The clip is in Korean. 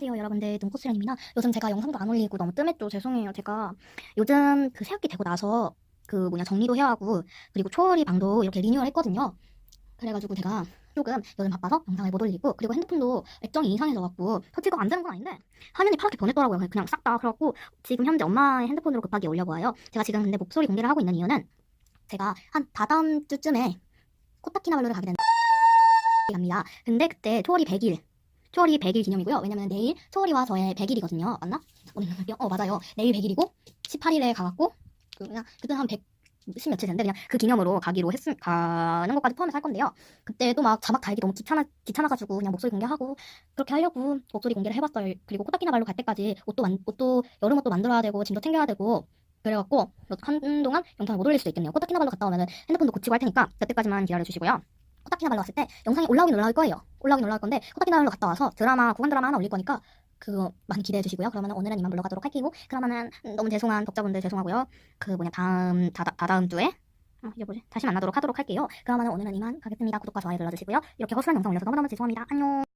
안녕하세요 여러분들. 눈꽃수련입니다. 요즘 제가 영상도 안 올리고 너무 뜸했죠. 죄송해요. 제가 요즘 그 새학기 되고 나서 그 뭐냐 정리도 해야 하고 그리고 초월이 방도 이렇게 리뉴얼 했거든요. 그래가지고 제가 조금 요즘 바빠서 영상을 못 올리고 그리고 핸드폰도 액정이 이상해져갖고 터치가 안 되는 건 아닌데 화면이 파랗게 변했더라고요. 그냥 싹 다 그래갖고 지금 현재 엄마의 핸드폰으로 급하게 올려보아요. 제가 지금 근데 목소리 공개를 하고 있는 이유는 제가 한 다다음 주쯤에 코타키나발루를 가게 된다. 갑니다. 근데 그때 초월이 100일 초월이 100일 기념이고요. 왜냐면 내일 초월이와 저의 100일이거든요. 맞나? 오늘요? 어 맞아요. 내일 100일이고 18일에 가갖고 그 그냥 그때 한 100, 10 며칠 됐는데 그냥 그 기념으로 가기로 했음 가는 것까지 포함해서 할 건데요. 그때 또막 자막 달기 너무 귀찮아 귀찮아가지고 그냥 목소리 공개하고 그렇게 하려고 목소리 공개를 해봤어요. 그리고 코타키나발루 갈 때까지 옷도 만, 옷도 여름 옷도 만들어야 되고 짐도 챙겨야 되고 그래갖고 한동안 영상을 못 올릴 수도 있겠네요. 코타키나발루 갔다 오면은 핸드폰도 고치고 할 테니까 그때까지만 기다려 주시고요. 코타키나발루 왔을 때 영상이 올라오긴 올라올 거예요. 올라오긴 올라올 건데 코타키나발루 갔다 와서 드라마 구간 드라마 하나 올릴 거니까 그거 많이 기대해 주시고요. 그러면 오늘은 이만 물러가도록 할게요. 그러면은 음, 너무 죄송한 독자분들 죄송하고요. 그 뭐냐 다음 다, 다 다음 주에 어, 이게 뭐지? 다시 만나도록 하도록 할게요. 그러면 오늘은 이만 가겠습니다. 구독과 좋아요 눌러주시고요. 이렇게 허술한 영상 올려서 너무너무 죄송합니다. 안녕.